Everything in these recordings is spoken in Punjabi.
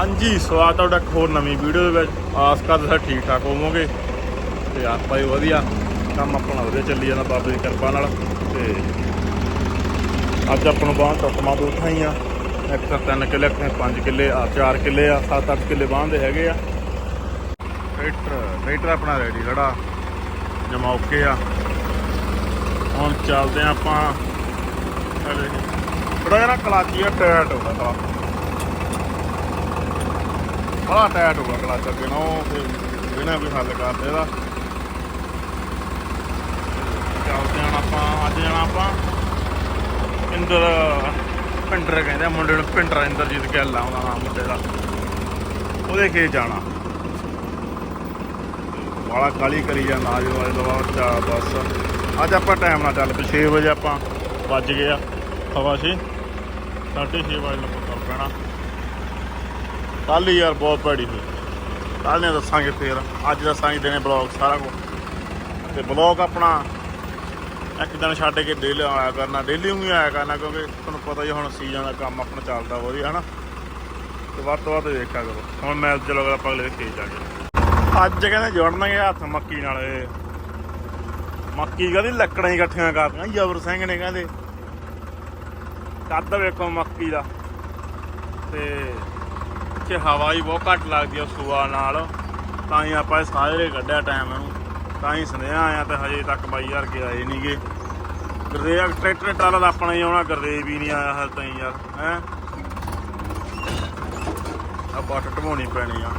ਹਾਂਜੀ, ਸਵਾਗਤ ਤੁਹਾਡਾ ਇੱਕ ਹੋਰ ਨਵੀਂ ਵੀਡੀਓ ਦੇ ਵਿੱਚ। ਆਸ ਕਰਦੇ ਸਾਰੇ ਠੀਕ ਠਾਕ ਹੋਵੋਗੇ ਤੇ ਆਪਾਂ ਵੀ ਵਧੀਆ। ਕੰਮ ਆਪਣਾ ਵਧੀਆ ਚੱਲੀ ਜਾਂਦਾ ਬਾਬੇ ਦੀ ਕਿਰਪਾ ਨਾਲ ਤੇ ਅੱਜ ਆਪਾਂ ਨੂੰ ਬਾਹਰ ਟੁੱਟਮਾ ਤੋਂ ਉਠਾਈਆਂ ਇੱਕ ਤਾਂ 3 ਕਿੱਲੇ, ਇੱਕ 5 ਕਿੱਲੇ, ਆ 4 ਕਿੱਲੇ, ਆ 7-8 ਕਿੱਲੇ ਬਾਹਰ ਦੇ ਹੈਗੇ ਆ। ਟਰੈਕਟਰ ਟਰੈਕਟਰ ਆਪਣਾ ਰੈਡੀ ਖੜਾ। ਜਮਾ ਓਕੇ ਆ। ਹੁਣ ਚੱਲਦੇ ਆ ਆਪਾਂ। ਥੋੜਾ ਜਿਹਾ ਕਲਾਚੀ ਆ ਟਾਇਟ ਹੋਗਾ ਬੜਾ ਟਾਇਟ ਹੋਗਾ ਕਲਚ ਅੱਗੇ ਨਾ ਉਹ ਫਿਰ ਵੀ ਹੱਲ ਕਰਦੇ ਇਹਦਾ। ਚੱਲਦੇ ਹਾਂ ਆਪਾਂ, ਅੱਜ ਜਾਣਾ ਆਪਾਂ ਇੰਦਰ, ਪਿੰਡਰ ਕਹਿੰਦੇ ਮੁੰਡੇ ਨੂੰ, ਪਿੰਡਰ ਇੰਦਰਜੀਤ ਗਿੱਲ ਆ ਉਹਦਾ ਨਾਮ ਮੁੰਡੇ ਦਾ। ਉਹਦੇ ਕੇ ਜਾਣਾ। ਵਾਲਾ ਕਾਲੀ ਕਰੀ ਜਾਂਦਾ ਅੱਜ ਵਾਲੇ ਦਵਾ ਬਸ ਅੱਜ ਆਪਾਂ ਟਾਈਮ ਨਾਲ ਚੱਲ ਪਏ 6 ਵਜੇ ਆਪਾਂ ਵੱਜ ਗਏ ਆ, ਹਵਾ 6 6:30 ਵਜੇ ਨੂੰ ਤੁਰ ਪੈਣਾ। ਕੱਲ ਯਾਰ ਬਹੁਤ ਭੈੜੀ ਹੋਈ ਕੱਲ ਨੇ ਦੱਸਾਂਗੇ ਫੇਰ। ਅੱਜ ਦੱਸਾਂਗੇ ਦਿਨੇ ਬਲੌਗ ਸਾਰਾ ਕੁਝ ਤੇ ਬਲੌਗ ਆਪਣਾ ਇੱਕ ਦਿਨ ਛੱਡ ਕੇ ਡੇਲੀ ਆਇਆ ਕਰਨਾ। ਡੇਲੀ ਵੀ ਆਇਆ ਕਰਨਾ ਕਿਉਂਕਿ ਤੁਹਾਨੂੰ ਪਤਾ ਹੀ ਹੁਣ ਸੀਜ਼ਨ ਦਾ ਕੰਮ ਆਪਣਾ ਚੱਲਦਾ ਵਧੀਆ ਹਨਾ? ਤੇ ਵੱਧ ਤੋਂ ਵੱਧ ਦੇਖਿਆ ਕਰੋ। ਹੁਣ ਮੈਂ ਚਲੋ ਅਗਲਾ ਆਪਾਂ ਅਗਲੇ ਖੇਤ ਜਾ ਅੱਜ ਕਹਿੰਦੇ ਜੋੜਨਗੇ ਹੱਥ ਮੱਕੀ ਨਾਲ ਮੱਕੀ ਕਹਿੰਦੀ ਲੱਕੜਾਂ ਹੀ ਇਕੱਠੀਆਂ ਕਰਦੀਆਂ ਜਬਰ ਸਿੰਘ ਨੇ ਕਹਿੰਦੇ। ਕੱਦ ਵੇਖੋ ਮੱਕੀ ਦਾ। ਤੇ ਇੱਥੇ ਹਵਾ ਹੀ ਬਹੁਤ ਘੱਟ ਲੱਗਦੀ ਆ ਸੂਆ ਨਾਲ। ਤਾਂ ਹੀ ਆਪਾਂ ਇਹ ਸਾਰੇ ਕੱਢਿਆ ਟਾਈਮ ਨੂੰ। ਤਾਂ ਹੀ ਸੁਨੇਹਾ ਆਇਆ ਤੇ ਹਜੇ ਤੱਕ ਬਾਈ ਯਾਰ ਕੇ ਆਏ ਨਹੀਂਗੇ ਗਰਦੇਵ ਟਰੈਕਟਰ ਟਰਾਲਾ ਦਾ ਆਪਣਾ ਹੀ ਆਉਣਾ, ਗਰਦੇਵ ਵੀ ਨਹੀਂ ਆਇਆ ਹਾਲ ਤਾਈ ਯਾਰ, ਹੈ? ਆ ਬਾਟ ਟਵਾਉਣੀ ਪੈਣੀ ਆ।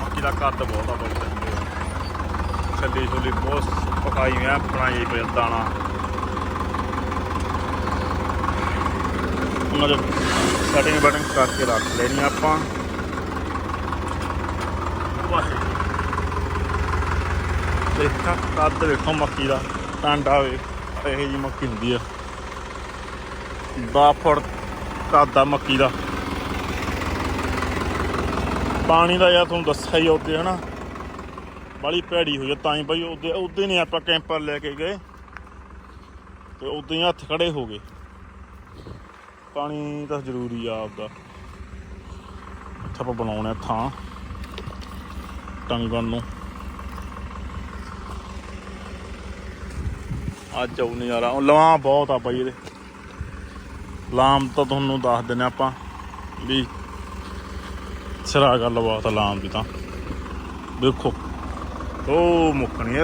ਬਾਕੀ ਦਾ ਕੱਦ ਬਹੁਤ ਆ ਬਹੁਤ ਛੱਲੀ ਛੁੱਲੀ ਬਹੁਤ ਪਕਾਈ ਆ, ਬਣਾਈ ਪਈ ਦਾਣਾ। ਉਹਨਾਂ ਦੇ ਸੈਟਿੰਗ ਬਟਨ ਕਰਕੇ ਰੱਖ ਲੈਣੀ ਆਪਾਂ। ਦੇਖਾ ਕੱਦ ਵੇਖੋ ਮੱਕੀ ਦਾ, ਟਾਂਡਾ ਵੇ, ਇਹੋ ਜੀ ਮੱਕੀ ਹੁੰਦੀ ਆ। 10 ਫੁੱਟ ਕੱਦ ਆ ਮੱਕੀ ਦਾ। ਪਾਣੀ ਦਾ ਯਾਰ ਤੁਹਾਨੂੰ ਦੱਸਿਆ ਹੀ ਉਹਦੇ ਹਨਾ? ਬੜੀ ਭੈੜੀ ਹੋਈ ਤਾਂ ਹੀ ਭਾਈ ਉਹਦੇ ਉਹਦੇ ਨੇ ਆਪਾਂ ਕੈਂਪਰ ਲੈ ਕੇ ਗਏ ਤੇ ਉਦੋਂ ਹੀ ਹੱਥ ਖੜੇ ਹੋ ਗਏ। ਪਾਣੀ ਤਾਂ ਜ਼ਰੂਰੀ ਆ ਆਪਦਾ। ਇੱਥੇ ਆਪਾਂ ਬਣਾਉਣਾ ਥਾਂ ਟੰਗਣ ਨੂੰ। ਅੱਜ ਆਉ ਨਜ਼ਾਰਾ। ਉਹ ਲਵਾਂ ਬਹੁਤ ਆ ਬਾਈ ਇਹਦੇ। ਲਾਮ ਤਾਂ ਤੁਹਾਨੂੰ ਦੱਸ ਦਿੰਨੇ ਆਪਾਂ ਵੀ ਸਿਰਾ ਗੱਲ ਬਾਤ ਲਾਮ ਦੀ ਤਾਂ। ਦੇਖੋ, ਉਹ ਮੁੱਕਣੀ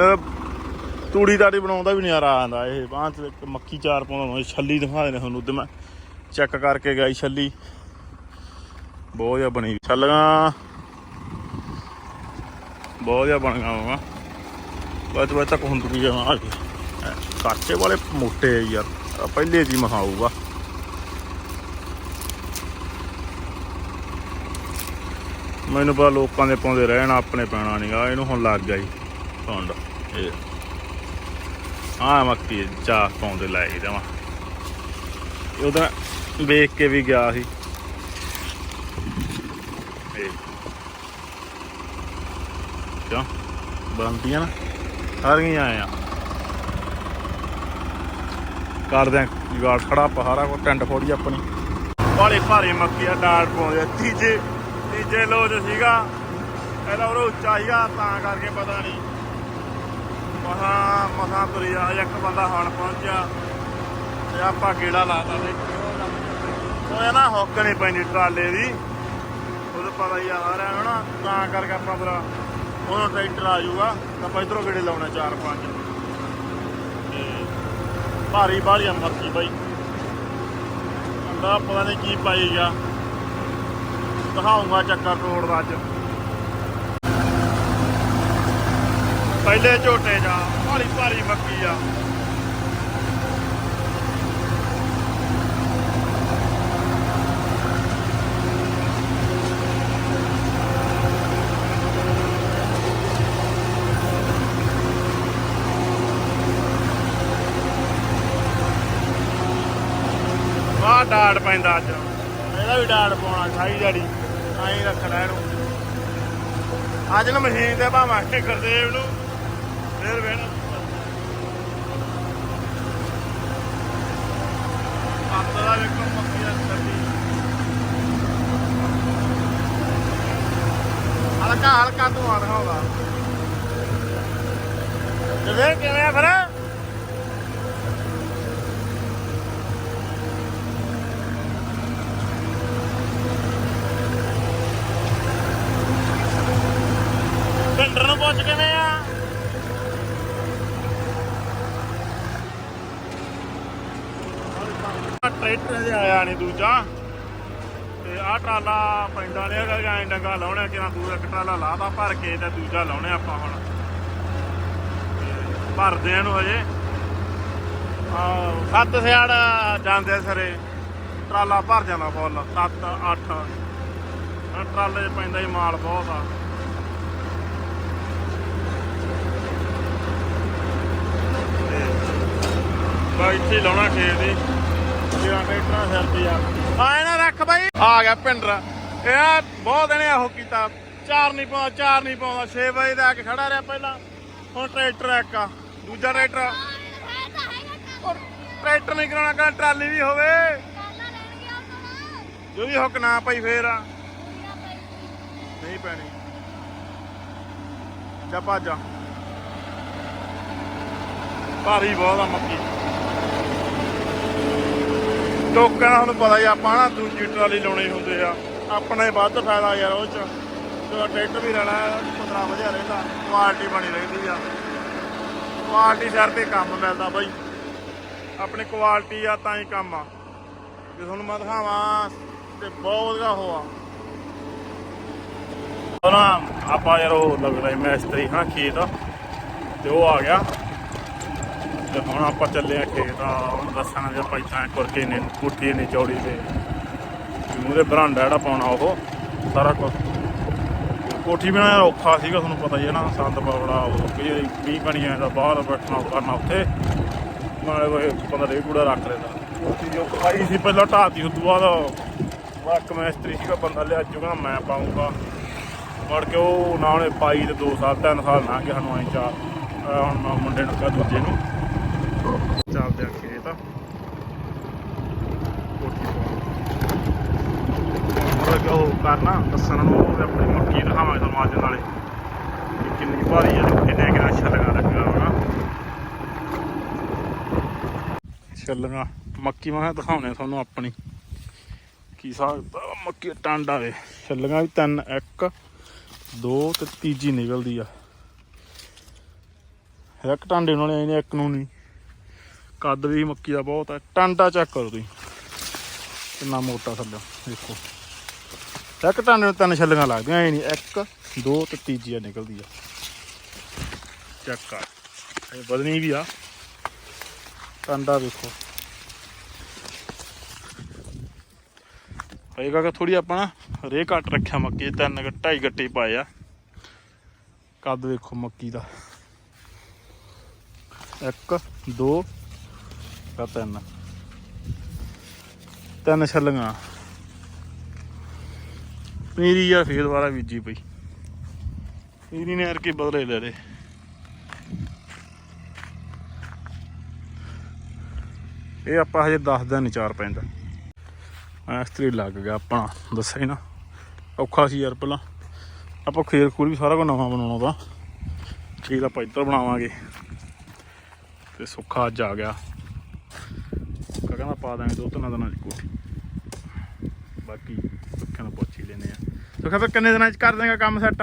ਤੂੜੀ ਤਾੜੀ ਬਣਾਉਂਦਾ ਵੀ ਨਜ਼ਾਰਾ ਆਉਂਦਾ ਇਹ। ਬਾਂਹ ਚ ਮੱਕੀ ਚਾਰ ਪਾਉਂਦਾ ਹੁੰਦਾ, ਛੱਲੀ ਦਿਖਾ ਦੇਣੇ ਤੁਹਾਨੂੰ ਉਦੋਂ ਮੈਂ। ਚੈੱਕ ਕਰਕੇ ਗਈ ਛੱਲੀ। ਬਹੁਤ ਜਿਆ ਬਣੀ ਛੱਲੀਆਂ। ਬਹੁਤ ਜਿਆ ਬਣ ਗਿਆ ਵਾ ਬਸ ਬਸ ਤੱਕ ਹੁੰਦ ਜਾਵਾਂ ਆ ਗਏ ਕਾਚੇ ਵਾਲੇ ਮੋਟੇ ਆ ਯਾਰ ਪਹਿਲੇ ਜੀ ਮਹਾਊਗਾ ਮੈਨੂੰ ਪਤਾ ਲੋਕਾਂ ਦੇ ਪਾਉਂਦੇ ਰਹਿਣ, ਆਪਣੇ ਪੈਣਾ ਨਹੀਂਗਾ ਇਹਨੂੰ ਹੁਣ ਲੱਗ ਗਿਆ ਜੀ ਪੌਂਡ ਇਹ। ਆ ਮੱਕੀ ਚਾਹ ਪਾਉਂਦੇ ਲੈ ਗਏ ਦਵਾ। ਉਹਦਾ ਵੇਖ ਕੇ ਵੀ ਗਿਆ ਸੀ। ਕਿਉਂ? ਬਣਦੀਆਂ ਨਾ, ਸਾਰੀਆਂ ਆਏ ਆ। ਕਰਦੇ ਆ ਜੁਗਾੜ ਖੜਾ, ਪਹਾੜਾ ਕੋ ਟੈਂਟ ਫੋੜੀ ਆਪਣੀ। ਬਾਲੇ ਭਾਰੇ ਮੱਕੀ ਆ ਡਾੜ ਪਾਉਂਦੇ ਤੀਜੇ ਤੀਜੇ ਲੋਜ ਸੀਗਾ। ਪਹਿਲਾਂ ਉਹ ਉੱਚਾ ਸੀਗਾ, ਤਾਂ ਕਰਕੇ ਪਤਾ ਨਹੀਂ। ਮਹਾ ਮਹਾ ਤੁਰਿਆ ਇੱਕ ਬੰਦਾ ਹਣ ਪਹੁੰਚਿਆ। ਤੇ ਆਪਾਂ ਗੇੜਾ ਲਾਤਾ ਤੇ ਉਹ ਇਹ ਨਾ ਹੁੱਕ ਨਹੀਂ ਪੈਂਦੀ ਟਰਾਲੇ ਦੀ। ਉਹਦਾ ਪਤਾ ਹੀ ਆ ਰਿਹਾ ਹਨਾ? ਤਾਂ ਕਰਕੇ ਆਪਾਂ ਫਿਰ ਉਹਨੂੰ ਟਰੈਕਟਰ ਆ ਜਾਊਗਾ। ਤਾਂ ਆਪਾਂ ਇਧਰੋਂ ਗੇੜੇ ਲਾਉਣੇ ਚਾਰ, ਪੰਜ। ਭਾਰੀ ਬਾਹਲੀ ਮੱਕੀ ਬਾਈ। ਅੰਦਾ ਪਤਾ ਨਹੀਂ ਕੀ ਪਾਈ ਗਿਆ। ਦਿਖਾਉਂਗਾ ਚੱਕਰ ਤੋੜ ਦਾ ਅੱਜ। ਪਹਿਲੇ ਝੋਟੇ ਜਾ ਭਾਰੀ ਭਾਰੀ ਮੱਕੀ ਆ ਆਹ ਡਾੜ ਪੈਂਦਾ ਅੱਜ। ਇਹਦਾ ਵੀ ਡਾੜ ਪਾਉਣਾ ਸਾਈ ਜੜੀ ਐਂ ਰੱਖਣਾ ਇਹਨੂੰ। ਅੱਜ ਨਾ ਮਸ਼ੀਨ ਤੇ ਭਾਵਾਂਗੇ ਗੁਰਦੇਵ ਨੂੰ, ਫੇਰ ਵੇਣਾ ਅੱਤ ਦਾ ਵੇਖੋ ਮੱਕੀ ਦਾ ਛੱਡੀ ਹਲਕਾ ਹਲਕਾ ਧੂਆਂ ਦਿਖਾਉਂਦਾ। ਤੇ ਵੇਖ ਕਿਵੇਂ ਆ ਫਿਰ ਪਿੰਡਰ ਨੂੰ ਪੁੱਛ ਕਿਵੇਂ ਆ ਆਹ ਟਰੈਕਟਰ ਜਿਹਾ ਆਇਆ ਨਹੀਂ ਦੂਜਾ। ਤੇ ਆਹ ਟਰਾਲਾ ਪੈਂਦਾ ਨਹੀਂ ਹੈਗਾ ਐਂ ਡੰਗਾ ਲਾਉਣਾ ਕਿ ਨਾ ਦੂਰ ਇੱਕ ਟਰਾਲਾ ਲਾਤਾ, ਭਰ ਕੇ ਤੇ ਦੂਜਾ ਲਾਉਣੇ ਆਪਾਂ ਹੁਣ। ਭਰਦੇ ਆ ਨੂੰ ਹਜੇ। ਆ ਸੱਤ ਸਿਆੜ ਜਾਂਦੇ ਸਰੇ। ਟਰਾਲਾ ਭਰ ਜਾਂਦਾ ਫੁੱਲ 7 8 ਟਰਾਲੇ 'ਚ ਪੈਂਦਾ ਹੀ ਮਾਲ ਬਹੁਤ ਆ। ਤੇ ਇੱਥੇ ਲਾਉਣਾ ਖੇਤ ਦੀ ਜਿਹੜਾ ਟਰੈਕਟਰਾਂ ਸਿਰ ਤੇ ਆ। ਆਏ ਨਾ ਰੱਖ ਬਾਈ। ਆ ਗਿਆ ਪਿੰਡਰ। ਇਹ ਬਹੁਤ ਇਹਨੇ ਇਹੋ ਕੀਤਾ। ਚਾਰ ਨਹੀਂ ਪਾਉਂਦਾ ਚਾਰ ਨਹੀਂ ਪਾਉਂਦਾ। 6 ਵਜੇ ਦਾ ਆ ਕੇ ਖੜਾ ਰਿਹਾ ਪਹਿਲਾਂ। ਹੁਣ ਟਰੈਕਟਰ ਇੱਕ ਆ। ਦੂਜਾ ਟਰੈਕਟਰ ਔਰ ਟਰੈਕਟਰ ਨਹੀਂ ਕਰਾਉਣਾ, ਕਹਿੰਦਾ ਟਰਾਲੀ ਵੀ ਹੋਵੇ। ਜੋ ਵੀ ਹੁੱਕ ਨਾ ਪਈ ਫੇਰ ਆ। ਨਹੀਂ ਪੈਣੀ। ਜਾ ਭੱਜ ਭਾਰੀ ਬਹੁਤ ਆ ਮੱਕੀ। ਲੋਕਾਂ ਨੂੰ ਤੁਹਾਨੂੰ ਪਤਾ ਹੀ ਆ, ਆਪਾਂ ਨਾ ਦੂਜੀ ਟਰਾਲੀ ਲਾਉਣੀ ਹੁੰਦੇ ਆ। ਆਪਣਾ ਹੀ ਵੱਧ ਫਾਇਦਾ ਯਾਰ ਉਹ ਚ। ਜਦੋਂ ਟਰੈਕਟਰ ਵੀ ਲੈਣਾ 15 ਵਧੀਆ ਰਹਿੰਦਾ ਕੁਆਲਿਟੀ ਬਣੀ ਰਹਿੰਦੀ ਆ। ਕੁਆਲਿਟੀ ਸਿਰ ਤੇ ਕੰਮ ਮਿਲਦਾ ਬਾਈ। ਆਪਣੀ ਕੁਆਲਿਟੀ ਆ ਤਾਂ ਹੀ ਕੰਮ ਆ। ਜੇ ਤੁਹਾਨੂੰ ਮੈਂ ਦਿਖਾਵਾਂ ਤੇ ਬਹੁਤ ਵਧੀਆ ਹੋਆ ਉਹ ਨਾ ਆਪਾਂ ਯਾਰ ਉਹ ਲੱਗ ਰਿਹਾ ਮੈਸਤਰੀ ਹਾਂ ਖੇਤ। ਤੇ ਉਹ ਆ ਗਿਆ। ਤੇ ਹੁਣ ਆਪਾਂ ਚੱਲੇ ਆ ਖੇਤ ਆ ਹੁਣ ਦੱਸਣਾ ਜੇ ਆਪਾਂ ਇੱਥਾਂ ਕਰਕੇ ਨੇ ਕੁੱਟੀ ਨੇ ਚੌੜੀ ਦੇ ਮੂਰੇ ਬਰਾਂਡਾ ਜਿਹੜਾ ਪਾਉਣਾ ਉਹ, ਸਾਰਾ ਕੁਝ ਕੋਠੀ ਬਣਾਇਆ ਔਖਾ ਸੀਗਾ, ਤੁਹਾਨੂੰ ਪਤਾ ਹੀ ਹੈ ਨਾ, ਸੰਦ ਬੜਾ ਉਹ ਕਿ ਮੀਂਹ ਕਣੀਆਂ ਦਾ ਬਾਹਰ ਬੈਠਣਾ ਕਰਨਾ ਉੱਥੇ। ਨਾਲੇ ਕੋਈ ਬੰਦਾ ਰੇ ਕੂੜਾ ਰੱਖ ਲੈਂਦਾ। ਕੋਠੀ ਜੋ ਖਾਈ ਸੀ, ਪਹਿਲਾਂ ਢਾਤੀ ਉਸ ਤੋਂ ਬਾਅਦ ਉਹ ਇੱਕ ਮੈਸਤਰੀ ਸੀਗਾ ਬੰਦਾ, ਲਿਆ ਜੂਗਾ, ਮੈਂ ਪਾਉਂਗਾ ਮੁੜ ਕੇ ਉਹ ਨਾ ਉਹਨੇ ਪਾਈ ਤੇ 2 ਸਾਲ 3 ਸਾਲ ਨਾ ਗਏ ਸਾਨੂੰ ਐਂ ਚਾਰ ਹੁਣ ਮੈਂ ਮੁੰਡੇ ਨੂੰ ਕਹਾਂ ਦੂਜੇ ਨੂੰ। ਚੱਲਦੇ ਆ ਖੇਤ। ਕੋਠੀ ਪਾਉਣ ਉਹ ਕਰਨਾ, ਦੱਸਣ ਨੂੰ ਆਪਣੀ ਮੱਕੀ ਦਿਖਾਵਾਂਗੇ ਤੁਹਾਨੂੰ ਅੱਜ ਨਾਲੇ। ਕਿੰਨੀ ਭਾਰੀ ਆ ਤੇ ਕਿੰਨੇ ਕਿੰਨਾ ਛੱਲਗਾ ਲੱਗਾ ਹੋਣਾ। ਛੱਲਗਾ ਮੱਕੀ ਮੈਂ ਕਿਹਾ ਦਿਖਾਉਣੇ ਤੁਹਾਨੂੰ ਆਪਣੀ। ਕੀ ਹਿਸਾਬ ਮੱਕੀ ਟਾਂਡਾ ਵੇ। ਛੱਲੀਆਂ ਵੀ ਤਿੰਨ, ਇੱਕ, ਦੋ ਤੇ ਤੀਜੀ ਨਿਕਲਦੀ ਆ। ਇੱਕ ਟਾਂਡੇ ਨਾਲ ਇਹਨੇ ਇੱਕ ਨੂੰ ਨਹੀਂ। ਕੱਦ ਵੀ ਮੱਕੀ ਦਾ ਬਹੁਤ ਹੈ। ਟਾਂਡਾ ਚੈੱਕ ਕਰੋ ਤੁਸੀਂ। ਕਿੰਨਾ ਮੋਟਾ ਥੱਲੇ, ਦੇਖੋ। ਇੱਕ ਟਾਂਡੇ ਨੂੰ ਤਿੰਨ ਛੱਲੀਆਂ ਲੱਗਦੀਆਂ, ਐ ਨਹੀਂ ਇੱਕ, ਦੋ ਤੇ ਤੀਜੀ ਆ ਨਿਕਲਦੀ ਆ। ਚੈੱਕ ਕਰ। ਇਹ ਵਧਣੀ ਵੀ ਆ। ਟਾਂਡਾ ਦੇਖੋ ਹੋਏਗਾ ਕਿ ਥੋੜੀ ਆਪਾਂ ਨਾ ਰੇ ਘੱਟ ਰੱਖਿਆ ਮੱਕੀ ਤਿੰਨ ਢਾਈ ਗੱਟੇ ਪਾਏ ਆ। ਕੱਦ ਵੇਖੋ ਮੱਕੀ ਦਾ। 1 2 ਆ ਤਿੰਨ। ਤਿੰਨ ਛੱਲੀਆਂ। ਪੀਰੀ ਆ, ਫੇਰ ਦੁਬਾਰਾ ਬੀਜੀ ਪਈ। ਪੀਰੀ ਨੇ ਅਰਕੇ ਬਦਲੇ ਲੈ ਲੇ ਇਹ ਆਪਾਂ ਹਜੇ 10 ਦਿਨ ਚਾਰ ਪੈਂਦਾ। ਐਸਤਰੀ ਲੱਗ ਗਿਆ ਆਪਣਾ, ਦੱਸਿਆ ਹੀ ਨਾ। ਔਖਾ ਸੀ ਯਾਰ ਪਹਿਲਾਂ। ਆਪਾਂ ਖੇਰ ਖੂਰ ਵੀ ਸਾਰਾ ਕੁਝ ਨਵਾਂ ਬਣਾਉਣਾ ਦਾ ਖੇਰ ਆਪਾਂ ਇੱਧਰ ਬਣਾਵਾਂਗੇ। ਤੇ ਸੁੱਖਾ ਅੱਜ ਆ ਗਿਆ। ਸੁੱਖਾ ਕਹਿੰਦਾ ਪਾ ਦਾਂਗੇ ਦੋ ਤਿੰਨ ਦਿਨਾਂ ਦੀ ਕੋਠੀ। ਬਾਕੀ ਸੁੱਖਿਆਂ ਨੂੰ ਪੁੱਛ ਹੀ ਲੈਨੇ ਆ। ਸੁੱਖਾ ਫਿਰ ਕਿੰਨੇ ਦਿਨਾਂ ਚ ਕਰ ਦੇਗਾ ਕੰਮ ਸੈੱਟ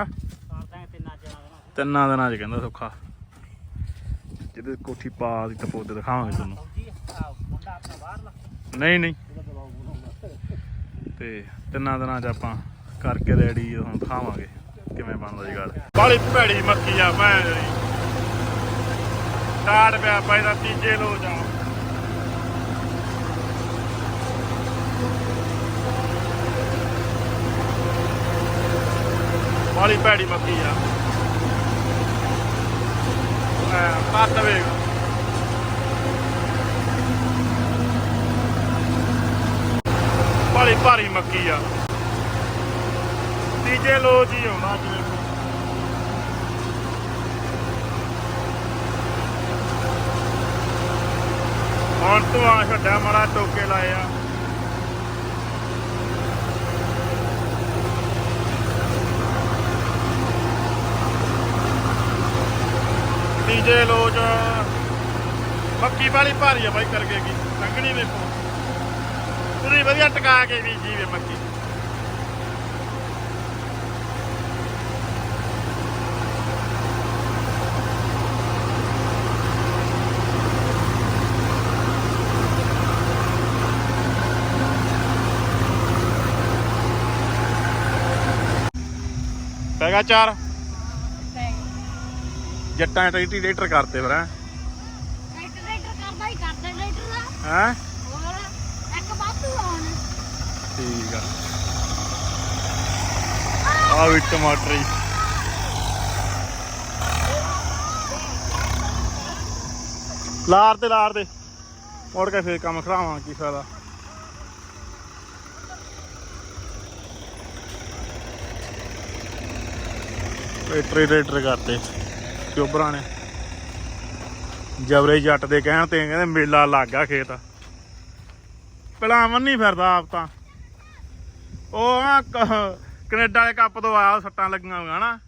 ਤਿੰਨਾਂ ਦਿਨਾਂ ਚ। ਕਹਿੰਦਾ ਸੁੱਖਾ। ਜਿਹਦੇ ਕੋਠੀ ਪਾ ਦੀ ਤਾਂ ਪੌਦੇ ਦਿਖਾਵਾਂਗੇ ਤੁਹਾਨੂੰ। ਨਹੀਂ ਨਹੀਂ। ਤੇ ਤਿੰਨਾਂ ਦਿਨਾਂ ਚ ਆਪਾਂ ਕਰਕੇ ਰੈਡੀ ਹੁਣ ਦਿਖਾਵਾਂਗੇ ਕਿਵੇਂ ਬਣਦਾ ਜੀ ਗੱਲ। ਬਾਲੀ ਭੈੜੀ ਮੱਕੀ ਆ ਮੈਂ ਸਟਾਰਟ ਪਿਆ ਪੈਦਾ ਤੀਜੇ ਲੋ ਜਾ ਬਾਲੀ ਭੈੜੀ ਮੱਕੀ ਆ। ਮੈਂ ਵੇਖ। ਬਾਲੀ ਭਾਰੀ ਮੱਕੀ ਆ। ਤੀਜੇ ਲੋ ਜੀ ਆਉਣਾ ਅੱਜ ਹੁਣ ਤੂੰ ਆ ਛੱਡਿਆ ਮਾਰਾ ਟੋਕੇ ਲਾਇਆ ਆ ਡੀਜੇ ਲੋਚ ਮੱਕੀ ਵਾਲੀ ਭਾਰੀ ਆ ਬਾਈ ਕਰਕੇ ਕੀ ਸੰਗਣੀ ਵੇਖੋ ਪੂਰੀ ਵਧੀਆ ਟਿਕਾ ਕੇ ਬੀਜੀ ਵੇ ਮੱਕੀ। ਗਿਆ ਚਾਰ। ਜੱਟਾਂ ਟਰੈਕਟਰ ਕਰਤੇ ਫਿਰ ਹੈਂ? ਕਰਦਾ ਹੀ ਕਰਦਾ ਟਰੈਕਟਰ ਦਾ। ਹੈਂ? ਹੋਰ ਇੱਕ ਵਾਧੂ ਆਉਣ ਠੀਕ ਆ। ਆ ਵੀ ਟਮਾਟਰ ਹੀ ਲਾਰ ਤੇ ਲਾਰ ਦੇ ਮੁੜ ਕੇ ਫੇਰ ਕੰਮ ਖਰਾਵਾਂ ਕੀ ਫਾਇਦਾ। ਟਰੇਟਰ ਕਰਤੇ। ਚੋਬਰਾਂ ਨੇ। ਜਬਰੇ ਜੱਟ ਦੇ ਕਹਿਣ ਤੇ ਕਹਿੰਦੇ ਮੇਲਾ ਲੱਗ ਗਿਆ ਖੇਤ। ਭਲਾਵਨ ਨਹੀਂ ਫਿਰਦਾ ਆਪ ਤਾਂ। ਉਹ ਨਾ ਕ- ਕੈਨੇਡਾ ਵਾਲੇ ਕੱਪ ਤੋਂ ਆਇਆ ਸੱਟਾਂ ਲੱਗੀਆਂ ਹੋਈਆਂ ਨਾ।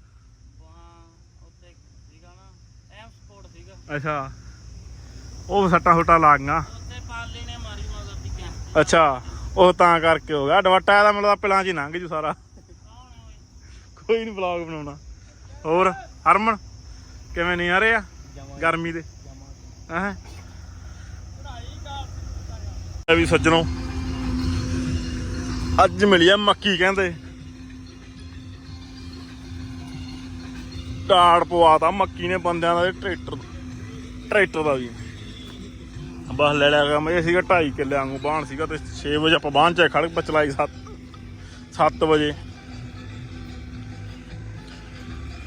ਅੱਛਾ। ਉਹ ਸੱਟਾਂ ਸੁੱਟਾਂ ਲਾਗੀਆਂ ਅੱਛਾ। ਉਹ ਤਾਂ ਕਰਕੇ ਹੋ ਗਿਆ। ਡਵਟਾ ਦਾ ਮਤਲਬ ਪਿਲਾਂ 'ਚ ਹੀ ਲੰਘ ਜੂ ਸਾਰਾ। ਕੋਈ ਨਹੀਂ ਵਲੌਗ ਬਣਾਉਣਾ। ਹੋਰ, ਹਰਮਨ? ਕਿਵੇਂ ਨਹੀਂ ਆ ਰਹੇ ਆ? ਗਰਮੀ ਦੇ। ਹੈ? ਇਹ ਵੀ ਸੱਜਣੋ। ਅੱਜ ਮਿਲੀ ਆ ਮੱਕੀ ਕਹਿੰਦੇ। ਟਾੜ ਪਵਾਤਾ ਮੱਕੀ ਨੇ ਬੰਦਿਆਂ ਦਾ ਟਰੈਕਟਰ ਟਰੈਕਟਰ ਦਾ ਵੀ। ਬਸ ਲੈ ਲਿਆ ਕੰਮ ਇਹ ਸੀਗਾ 2.5 ਕਿੱਲੇ ਵਾਂਗੂ ਬਾਣ ਸੀਗਾ ਤੇ 6 ਵਜੇ ਆਪਾਂ ਬਾਣ ਚ ਖੜਕ ਬਚਲਾਈ 7 7 ਵਜੇ।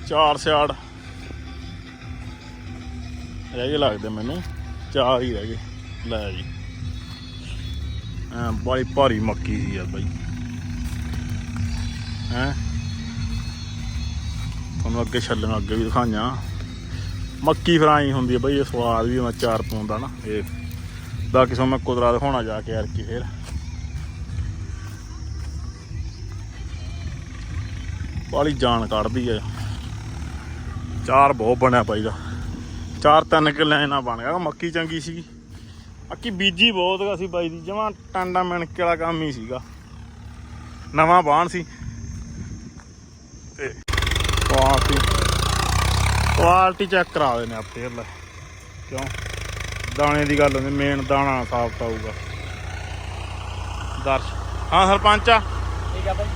ਚਾਰ ਸਿਆੜ। ਰਹਿ ਗਏ ਲੱਗਦੇ ਮੈਨੂੰ। ਚਾਰ ਹੀ ਰਹਿ ਗਏ। ਲੈ ਜੀ। ਐ ਬੜੀ ਭਾਰੀ ਮੱਕੀ ਸੀ ਯਾਰ ਬਾਈ। ਹੈ? ਤੁਹਾਨੂੰ ਅੱਗੇ ਛੱਲਣ ਅੱਗੇ ਵੀ ਦਿਖਾਈਆਂ। ਮੱਕੀ ਫਰਾਈ ਹੁੰਦੀ ਹੈ ਬਈ, ਇਹ ਸਵਾਦ ਵੀ ਮੈਂ ਚਾਰ ਪਾਉਂਦਾ ਨਾ, ਇਹ। ਦਾ ਕਿਸਮ ਮੈਂ ਕੁਦਰਾ ਦਿਖਾਉਣਾ ਜਾ ਕੇ ਯਾਰ ਕੀ ਫੇਰ। ਬਾਲੀ ਜਾਨ ਕੱਢਦੀ ਹੈ ਚਾਰ ਬਹੁਤ ਬਣਿਆ ਪਾਈ ਦਾ। ਚਾਰ ਤਿੰਨ ਕਿੱਲੇ ਇਹਨਾਂ ਬਣ ਗਿਆ। ਮੱਕੀ ਚੰਗੀ ਸੀਗੀ। ਅੱਕੀ ਬੀਜੀ ਬਹੁਤ ਗਾ ਸੀ ਬਾਈ ਦੀ। ਜਮਾ ਟਾਂਡਾ ਮਿਣਕੇ ਵਾਲਾ ਕੰਮ ਹੀ ਸੀਗਾ। ਨਵਾਂ ਬਾਣ ਸੀ। ਤੇ ਕੁਆਲਿਟੀ ਕੁਆਲਿਟੀ ਚੈੱਕ ਕਰਾ ਦੇ ਨੇ ਆਪੇ ਲੈ ਕਿਉਂ? ਦਾਣੇ ਦੀ ਗੱਲ ਹੁੰਦੀ ਮੇਨ ਦਾਣਾ ਸਾਫ਼ ਆਊਗਾ ਦਰਸ਼ ਹਾਂ ਸਰਪੰਚ ਆ। ਠੀਕ ਆ ਬਾਈ।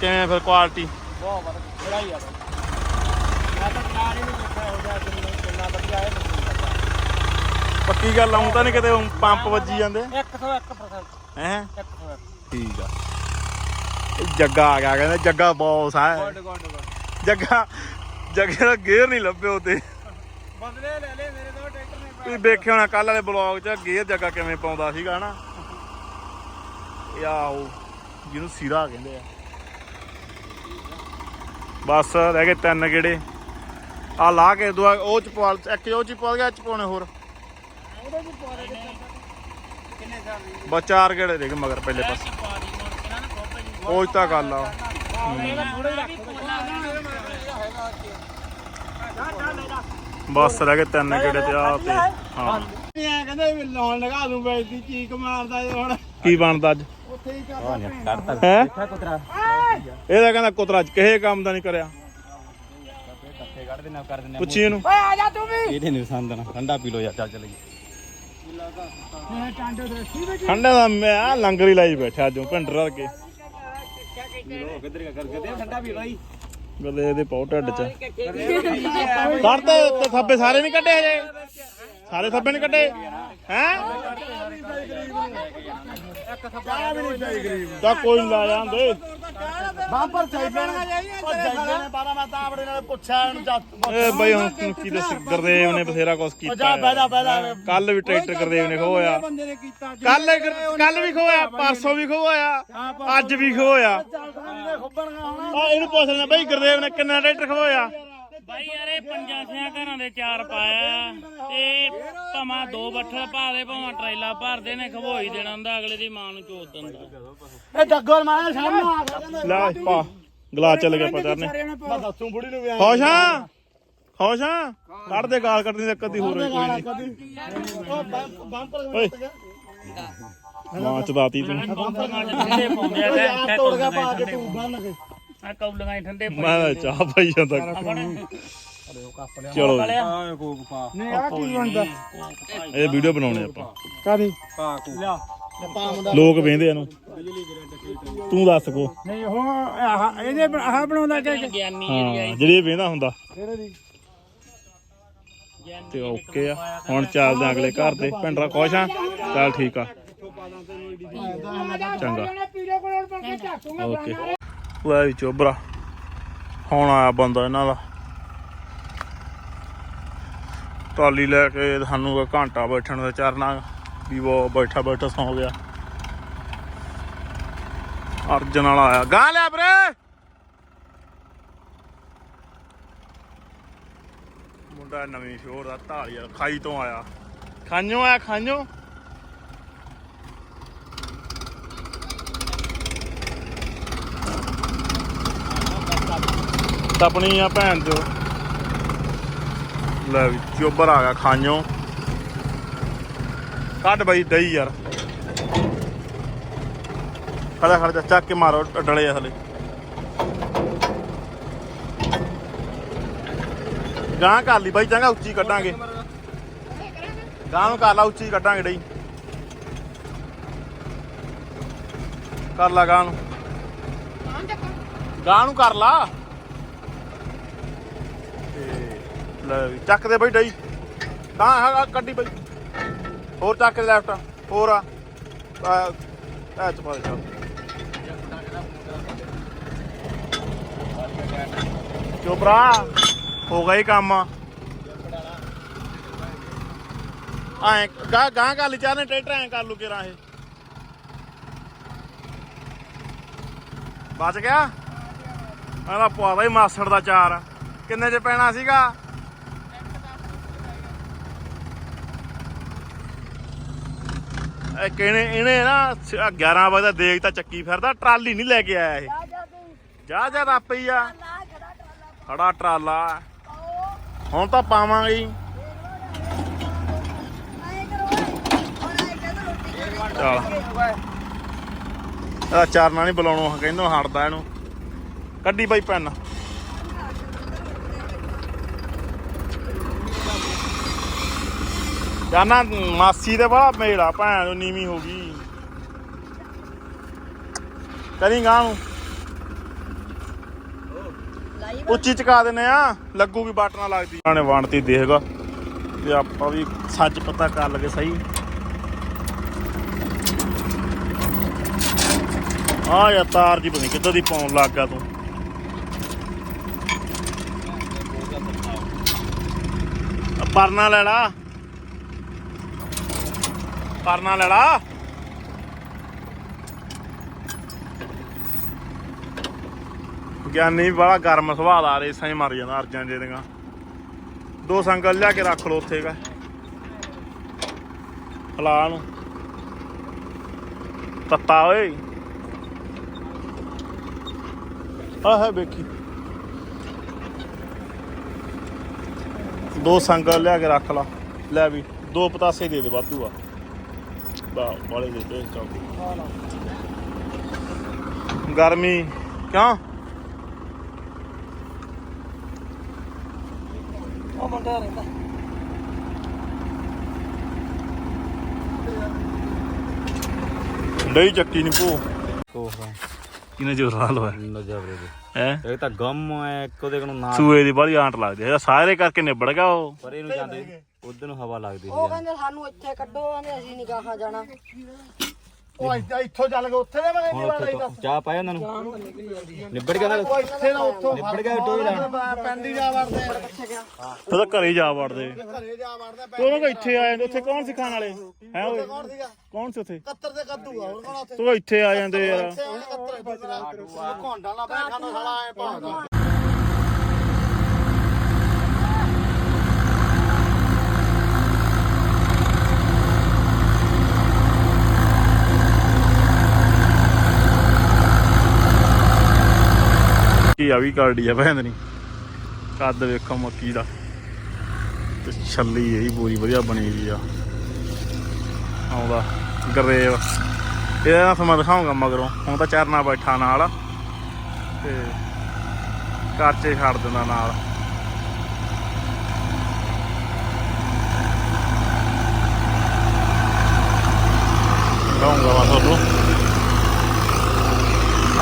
ਕਿਵੇਂ ਫਿਰ ਕੁਆਲਿਟੀ ਬਹੁਤ ਵਧੀਆ ਚੜਾਈ ਆ ਬਾਈ। ਮੈਂ ਤਾਂ ਚਾਰ ਹੀ ਨਹੀਂ ਦੇਖਿਆ ਹੋ ਗਿਆ ਕਿੰਨਾ ਕਿੰਨਾ ਵਧੀਆ ਹੈ ਪੱਕੀ ਗੱਲ ਆਉਂ ਤਾਂ ਨਹੀਂ ਕਿਤੇ ਪੰਪ ਵੱਜੀ ਜਾਂਦੇ। 101% ਹੈ? 101 ਠੀਕ ਆ। ਇਹ ਜੱਗਾ ਆ ਗਿਆ ਕਹਿੰਦੇ ਜੱਗਾ ਬੌਸ ਆ। ਜੱਗਾ ਜੱਗੇ ਦਾ ਗੇਅਰ ਨਹੀਂ ਲੱਭੇ ਉਤੇ ਬਦਲੇ ਲੈ ਲੈ ਮੇਰੇ ਦੋ ਟਰੈਕਟਰ ਨੇ ਤੁਸੀਂ ਦੇਖਿਆ ਹੋਣਾ ਕੱਲ ਵਾਲੇ ਬਲੌਗ 'ਚ ਗੇਅਰ ਜੱਗਾ ਕਿਵੇਂ ਪਾਉਂਦਾ ਸੀਗਾ ਨਾ ਇਹ ਆਓ ਜਿਹਨੂੰ ਸਿਰਾ ਕਹਿੰਦੇ ਆ। ਬਸ ਰਹਿ ਗਏ ਤਿੰਨ ਗੇੜੇ। ਆ ਲਾ ਕੇ ਦੁਆ ਉਹ ਚ ਪਵਾ ਇੱਕ ਉਹ ਚ ਹੀ ਪਵਾ ਗਿਆ ਚ ਪਾਉਣੇ ਹੋਰ। ਉਹਦੇ ਚ ਪਾ ਦੇ ਕਿੰਨੇ ਸਾਲ ਦੀ ਬਸ ਚਾਰ ਗੇੜੇ ਗਏ ਮਗਰ ਪਹਿਲੇ ਪਾਸੇ ਪਾ ਦੀ ਮੋੜ ਕੇ ਨਾ ਕੋਪੇ ਜੀ ਉਹ ਤਾਂ ਗੱਲ ਆ ਇਹਦਾ ਥੋੜਾ ਹੀ ਰੱਖ ਬਸ ਰਹਿ ਗਏ ਤਿੰਨ ਗੇੜੇ ਤੇ ਆ ਤੇ ਹਾਂ ਨਹੀਂ ਐ ਕਹਿੰਦੇ ਵੀ ਲਾਉਣ ਲਗਾ ਦੂੰ ਬੈਠ ਦੀ ਚੀਕ ਮਾਰਦਾ ਜੇ ਹੁਣ ਕੀ ਬਣਦਾ ਅੱਜ ਉੱਥੇ ਹੀ ਕਰਦਾ ਹੈ ਦੇਖਾ ਕੁਤਰਾ ਇਹਦਾ ਕਹਿੰਦਾ ਕੁਤਰਾ ਚ ਕਿਸੇ ਕੰਮ ਦਾ ਨਹੀਂ ਕਰਿਆ ਕੱਢ ਦੇਣਾ ਕਰ ਦੇਣਾ ਪੁੱਛੀ ਇਹਨੂੰ ਓਏ ਆ ਜਾ ਤੂੰ ਵੀ ਇਹਦੇ ਨਹੀਂ ਸੰਦਣਾ ਠੰਡਾ ਪੀ ਲੋ ਯਾਰ ਚੱਲ ਚੱਲ ਟਾਂਡੇ ਦੇ ਸੀ ਵਿੱਚ ਠੰਡੇ ਦਾ ਮੈਂ ਆਹ ਲੰਗਰ ਹੀ ਲਾਈ ਬੈਠਾ ਅੱਜ ਭਿੰਡਰ ਕੇ। ਕਿੱਧਰ ਦੇ ਪਾਉ ਢੱਡ ਚ। ਕੱਢਦੇ ਤੇ ਥੱਬੇ ਸਾਰੇ ਨਹੀਂ ਕੱਢੇ ਹਜੇ? ਸਾਰੇ ਥੱਬੇ ਨਹੀਂ ਕੱਢੇ? ਹੈ? ਤਾਂ ਕੋਈ ਨੀ ਲਾ ਜਾਂਦੇ। ਬਾਂਪਰ ਚਾਹੀਦਾ ਨੇ ਬਾਰਾ ਮੈਂ ਤਾਂ ਆਪਣੇ ਨਾਲ ਪੁੱਛਿਆ ਇਹਨੂੰ ਜੱਟ ਏ ਬਈ ਹੁਣ ਤੈਨੂੰ ਕੀ ਦੱਸ ਗੁਰਦੇਵ ਨੇ ਬਥੇਰਾ ਕੁਛ ਕੀਤਾ ਬੈਦਾ ਬੈਦਾ ਕੱਲ ਵੀ ਟਰੈਕਟਰ ਗੁਰਦੇਵ ਨੇ ਖੋਇਆ ਬੰਦੇ ਨੇ ਕੀਤਾ ਕੱਲ ਕੱਲ ਵੀ ਖੋਇਆ ਪਰਸੋਂ ਵੀ ਖੋਇਆ ਅੱਜ ਵੀ ਖੋਇਆ ਖੁੱਬਣਗਾ ਹੁਣ ਆ ਇਹਨੂੰ ਪੁੱਛ ਲੈਣਾ ਬਈ ਗੁਰਦੇਵ ਨੇ ਕਿੰਨਾ ਟਰੈਕਟਰ ਖੋਇਆ ਬਾਈ ਯਾਰ ਇਹ ਪੰਜਾਂ ਛਿਆਂ ਘਰਾਂ ਦੇ ਚਾਰ ਪਾਇਆ ਤੇ ਭਾਵੇਂ ਦੋ ਬੱਠਲ ਪਾ ਦੇ ਭਾਵੇਂ ਟਰੇਲਾ ਭਰਦੇ ਨੇ ਖਵੋਈ ਦੇਣਾ ਹੁੰਦਾ ਅਗਲੇ ਦੀ ਮਾਂ ਨੂੰ ਚੋਦ ਦਿੰਦਾ। ਇਹ ਡੱਗਰ ਮਾਇਆ ਸਾਹਮਣੇ ਆ ਲੈ ਪਾ। ਗਲਾ ਚੱਲ ਗਿਆ ਪਤਾ ਨੇ। ਮੈਂ ਦੱਸੂ ਬੁੜੀ ਨੂੰ ਵੀ ਖੁਸ਼ ਹਾਂ ਖੁਸ਼ ਆ ਕੱਢ ਦੇ ਗਾਲ ਕੱਢਣੀ ਤੇ ਕਦੀ ਹੋਰ ਕੋਈ ਨਹੀਂ। ਬੰਪਰ ਓਏ। ਮਾਂ ਚਦਾਤੀ ਤੂੰ। ਠੰਡੇ ਪਾਉਂਦੇ ਆ ਯਾਰ ਤੇ ਤੋੜ ਗਿਆ ਪਾ ਕੇ ਤੂੰ ਬੰਨ ਕੇ। ਆ ਕੌਲੀਆਂ ਹੀ ਠੰਡੇ ਮੈਂ ਤਾਂ ਚਾਹ ਪਾਈ ਜਾਂਦਾ। ਚਲੋ ਜੀ, ਆਹ ਕੋਕ ਪਾ। ਨਹੀਂ ਆ ਕੀ ਬਣਦਾ ਇਹ ਵੀਡੀਓ ਬਣਾਉਣੇ ਆਪਾਂ। ਕਾਦੀ ਪਾ ਕੋਕ। ਲਿਆ। ਪਾਮ ਦਾ ਲੋਕ ਵੇਂਦੇ ਇਹਨੂੰ। ਤੂੰ ਦੱਸ ਕੋ। ਨਹੀਂ ਉਹ ਆਹ ਇਹਦੇ ਆਹ ਬਣਾਉਂਦਾ ਕਿ ਗਿਆਨੀ ਹਾਂ ਜਿਹੜੀ ਇਹ ਵੇਂਦਾ ਹੁੰਦਾ। ਕਿਹੜੇ ਦੀ? ਤੇ ਓਕੇ ਆ। ਹੁਣ ਚੱਲਦੇ ਆਂ ਅਗਲੇ ਘਰ ਤੇ। ਪਿੰਡਰਾ ਖੁਸ਼ ਆ? ਚੱਲ ਠੀਕ ਆ। ਚੰਗਾ। ਓਕੇ। ਲੈ ਵੀ ਚੋਬਰਾ। ਹੁਣ ਆਇਆ ਬੰਦਾ ਇਹਨਾਂ ਦਾ। ਟਾਲੀ ਲੈ ਕੇ ਸਾਨੂੰ ਘੰਟਾ ਬੈਠਣ ਦਾ ਚਰਨਾ ਵੀ ਉਹ ਬੈਠਾ ਬੈਠਾ ਸੌ ਗਿਆ। ਅਰਜਨ ਵਾਲਾ ਆਇਆ। ਗਾਂ ਲਿਆ ਵੀਰੇ! ਮੁੰਡਾ ਨਵੀਂ ਸ਼ੋਰ ਦਾ ਢਾਲ ਖਾਈ ਤੋਂ ਆਇਆ। ਖਾਂਜੋ ਆਇਆ ਖਾਂਜੋ ਤਪਣੀ ਆ ਭੈਣ ਜੋ। ਲੈ ਵੀ, ਚੋਬਰ ਆ ਗਿਆ ਖਾਨਿਓ ਕੱਢ ਬਈ ਦਈ ਯਾਰ। ਖੜਾ ਖੜਾ, ਚੱਕ ਕੇ ਮਾਰੋ, ਡਲੇ ਆ ਗਾਂ ਕਰ ਲਈ ਬਾਈ, ਚੰਗਾ ਉੱਚੀ ਕੱਢਾਂਗੇ। ਗਾਂ ਨੂੰ ਕਰ ਲਾ, ਉੱਚੀ ਕੱਢਾਂਗੇ ਡਈ। ਕਰ ਲਾ ਗਾਂ ਨੂੰ। ਗਾਂ ਨੂੰ ਕਰ ਲਾ ਤੇ ਲੈ ਵੀ। ਚੱਕ ਦੇ ਬਾਈ ਡਈ। ਤਾਂ ਆ ਕੱਢੀ ਬਾਈ। ਹੋਰ ਚੱਕ ਦੇ ਲੈਫਟ। ਹੋਰ ਆ। ਆ ਚ ਪਾ ਦੇ ਚੱਲ। ਚੋਪਰਾ ਹੋ ਗਿਆ ਹੀ ਕੰਮ। ਐ ਗਾ ਗਾਂ ਕਰ ਲਈ ਚਾਹਨੇ ਟਰੈਕਟਰ ਐ ਕਰ ਲੂ ਕੇ ਰਾਹੇ ਬਚ ਗਿਆ? ਮੈਂ ਪਵਾਦਾ ਹੀ ਮਾਸੜ ਦਾ ਚਾਰ। ਕਿੰਨੇ ਚ ਪੈਣਾ ਸੀਗਾ? ਇਹ ਕਿਹਨੇ ਇਹਨੇ ਨਾ ਸ- 11 ਵਜੇ ਦਾ ਦੇਖ ਤਾਂ ਚੱਕੀ ਫਿਰਦਾ ਟਰਾਲੀ ਨਹੀਂ ਲੈ ਕੇ ਆਇਆ ਇਹ। ਜਾ ਜਾ ਆਪੇ ਹੀ ਆ। ਖੜਾ ਟਰਾਲਾ। ਹੁਣ ਤਾਂ ਪਾਵਾਂਗੇ ਹੀ ਚੱਲ। ਇਹਦਾ ਚਾਰਨਾ ਨਹੀਂ ਬੁਲਾਉਣੋਂ ਕਹਿੰਦਾ ਹਟਦਾ ਇਹਨੂੰ। ਕੱਢੀ ਬਾਈ ਪੈਨ। ਜਾਨਾ ਮਾਸੀ ਦੇ ਬੜਾ ਮੇੜਾ ਭੈਣ ਨੂੰ ਨੀਵੀਂ ਹੋ ਗਈ। ਕਰੀ ਗਾਂ ਨੂੰ। ਉੱਚੀ ਚਕਾ ਦਿੰਨੇ ਆ ਲੱਗੂਗੀ ਬਟਨਾ ਲੱਗਦੀ। ਉਹਨਾਂ ਨੇ ਵੰਡਤੀ ਦੇਖਗਾ, ਤੇ ਆਪਾਂ ਵੀ ਸੱਚ ਪਤਾ ਕਰ ਲਗੇ ਸਹੀ। ਆ ਯਾ ਤਾਰ ਜੀ ਬਣੀ ਕਿੱਦਾਂ ਦੀ ਪਾਉਣ ਲੱਗ ਗਿਆ ਤੂੰ। ਆ ਪਰਨਾ ਲੈ ਲਾ। ਪਰਨਾ ਲੈ ਲਾ। ਗਿਆਨੀ ਬੜਾ ਗਰਮ ਸੁਭਾਅ ਦਾ ਰੇਸਾਂ ਹੀ ਮਰ ਜਾਂਦਾ ਅਰਜਾਂ ਜੇ ਦੀਆਂ। ਦੋ ਸੰਗਲ ਲਿਆ ਕੇ ਰੱਖ ਲੋ ਉੱਥੇ ਕਾ ਹਲਾ ਨੂੰ ਤੱਤਾ ਓਏ। ਆ ਵੇਖੀ। ਦੋ ਸੰਗਲ ਲਿਆ ਕੇ ਰੱਖ ਲਾ। ਲੈ ਵੀ, ਦੋ ਪਤਾਸੇ ਦੇ ਦੇ ਵਾਧੂ ਆ। ਬਾ ਵਾਲੇ ਦੇ ਦੇ ਚੱਲ ਗਰਮੀ ਕਿਉਂ? ਉਹ ਮੁੰਡਾ ਰਹਿੰਦਾ। ਡਈ ਚੱਕੀ ਨਹੀਂ ਭੋ ਕੋਕ ਕਿਨੇ ਜੋ ਰਾਲ ਹੋਇਆ ਨਜਾਬਰੇ ਦੇ ਹੈ? ਇਹ ਤਾਂ ਗਮ ਹੈ ਉਹਦੇ ਕੋਲ ਨਾ ਸੂਏ ਦੀ ਬੜੀ ਆਂਟ ਲੱਗਦੀ ਹੈ ਇਹਦਾ ਸਾਰੇ ਕਰਕੇ ਨਿਬੜ ਗਿਆ ਉਹ। ਪਰੇ ਨੂੰ ਜਾਂਦੇ ਉਧਰ ਨੂੰ ਹਵਾ ਲੱਗਦੀ ਉਹ ਕਹਿੰਦੇ ਸਾਨੂੰ ਇੱਥੇ ਕੱਢੋ ਕਹਿੰਦੇ ਅਸੀਂ ਨਹੀਂ ਗਾਹਾਂ ਜਾਣਾ। ਉਹ ਇੱਥੇ- ਇੱਥੋਂ ਚੱਲ ਕੇ ਉੱਥੇ ਦੇ ਮੈਂ ਹੁਣ ਉੱਥੇ ਤੋਂ ਚਾਹ ਪਾਇਆ ਉਹਨਾਂ ਨੂੰ। ਨਿਬੜ ਗਿਆ ਨਾ ਉਹ ਇੱਥੇ ਨਾ ਉੱਥੋਂ ਨਿਬੜ ਗਿਆ ਟੋਈ ਦਾ ਪੈਂਦੀ ਜਾ ਵੜਦੇ। ਫਿਰ ਤਾਂ ਘਰੇ ਹੀ ਜਾ ਵੜਦੇ। ਘਰੇ ਜਾ ਵੜਦੇ ਤੂੰ ਉਹਨਾਂ ਕੋ ਇੱਥੇ ਆ ਜਾਂਦੇ ਉੱਥੇ ਕੌਣ ਸੀ ਖਾਣ ਵਾਲੇ? ਹੈ ਓਏ? ਕੌਣ ਸੀਗਾ? ਕੌਣ ਸੀ ਉੱਥੇ? ਕੱਤਰ ਦੇ ਕੱਦੂ ਆ ਹੁਣ ਕੌਣ ਉੱਥੇ? ਤੂੰ ਇੱਥੇ ਆ ਜਾਂਦੇ ਯਾਰ ਕੱਤਰ ਬਚਣਾ ਘੋਂਡਾ ਨਾ ਬੈ ਖਾਣਾ ਸਾਲਾ ਐ ਭਾਉਂਦਾ ਕੀ ਆ ਵੀ ਕਰਦੀ ਆ ਭੈਣ ਨਹੀਂ। ਕੱਦ ਵੇਖੋ ਮੱਕੀ ਦਾ। ਤੇ ਛੱਲੀ ਇਹ ਪੂਰੀ ਵਧੀਆ ਬਣੀ ਹੋਈ ਆ। ਆਉਂਦਾ, ਗਰੇਵ। ਇਹਦਾ ਨਾ ਸਮਾਂ ਦਿਖਾਉਂਗਾ ਮਗਰੋਂ। ਹੁਣ ਤਾਂ ਚਰਨਾ ਬੈਠਾ ਨਾਲ। ਤੇ ਕਾਚੇ ਛੱਡ ਦਿੰਦਾ ਨਾਲ। ਲਾਉਂਗਾ ਵਾ ਤੁਹਾਨੂੰ।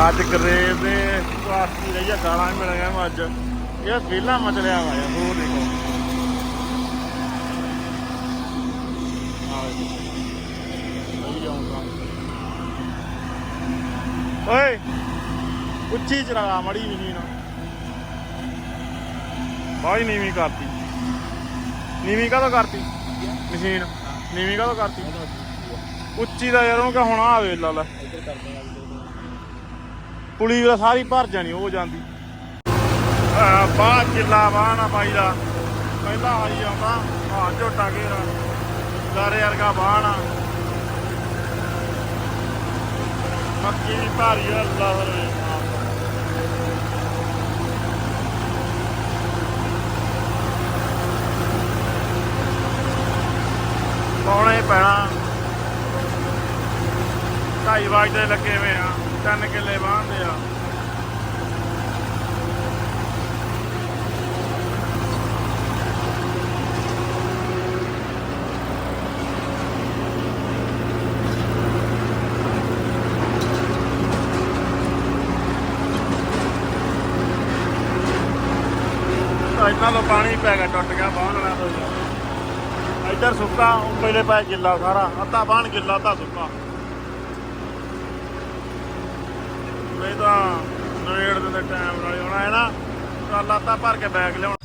ਅੱਜ ਕਰੇਵ ਦੇ ਵਾਸਤੀ ਰਹੀ ਆ ਗਾਲਾਂ ਮਿਲ ਗਿਆ ਮੈਨੂੰ ਅੱਜ। ਇਹ ਪਹਿਲਾਂ ਮਚਲਿਆ ਵਾ ਯਾਰ ਹੋਰ ਦੇਖੋ। ਓਏ ਉੱਚੀ ਚਲਾ ਮੜੀ ਵੀ ਨਹੀਂ ਨਾ। ਬਾਈ ਨੀਵੀਂ ਕਰਤੀ। ਨੀਵੀਂ ਕਾਹਦੋਂ ਕਰਤੀ? ਮਸ਼ੀਨ। ਨੀਵੀਂ ਕਾਹਦੋਂ ਕਰਤੀ? ਉੱਚੀ ਦਾ ਯਾਰ ਉਹ ਕਹ ਹੁਣ ਆ ਵੇਲਾ ਲੈ ਪੁਲੀ ਦਾ ਸਾਰੀ ਭਰ ਜਾਣੀ, ਉਹ ਜਾਂਦੀ। ਆ ਬਾਹਰ ਕਿੱਲਾ ਬਾਹਣਾ ਬਾਈ ਦਾ। ਪਹਿਲਾਂ ਆਈ ਆਉਂਦਾ ਆ, ਝੋਟਾ ਘੇਰਾ। ਦਾਰੇ ਵਰਗਾ ਬਾਹਣਾ ਮੱਕੀ ਵੀ ਭਾਰੀ ਆ ਅੱਲਾ ਹਰੇ ਪਾਉਣੇ ਪੈਣਾ। ਢਾਈ ਵਜੇ ਲੱਗੇ ਹੋਏ ਆ। ਤਿੰਨ ਕਿੱਲੇ ਬਾਂਹਦੇ ਆ। ਤਾਂ ਇਹਨਾਂ ਤੋਂ ਪਾਣੀ ਪੈ ਗਿਆ, ਟੁੱਟ ਗਿਆ ਬਾਹਣ ਵਾਲਾ ਤੋਂ ਇੱਧਰ ਸੁੱਕਾ ਉਹ ਪਹਿਲੇ ਪੈ ਗਿੱਲਾ ਸਾਰਾ, ਅੱਧਾ ਬਾਹਣ ਗਿੱਲਾ, ਅੱਧਾ ਸੁੱਕਾ। ਨਹੀਂ ਤਾਂ ਨਵੇੜ ਦੇ ਟਾਈਮ ਨਾਲ ਆਉਣਾ ਹੈ ਨਾ। ਤਾਂ ਲਾਤਾ ਭਰ ਕੇ ਬੈਗ ਲਿਆਉਣਾ।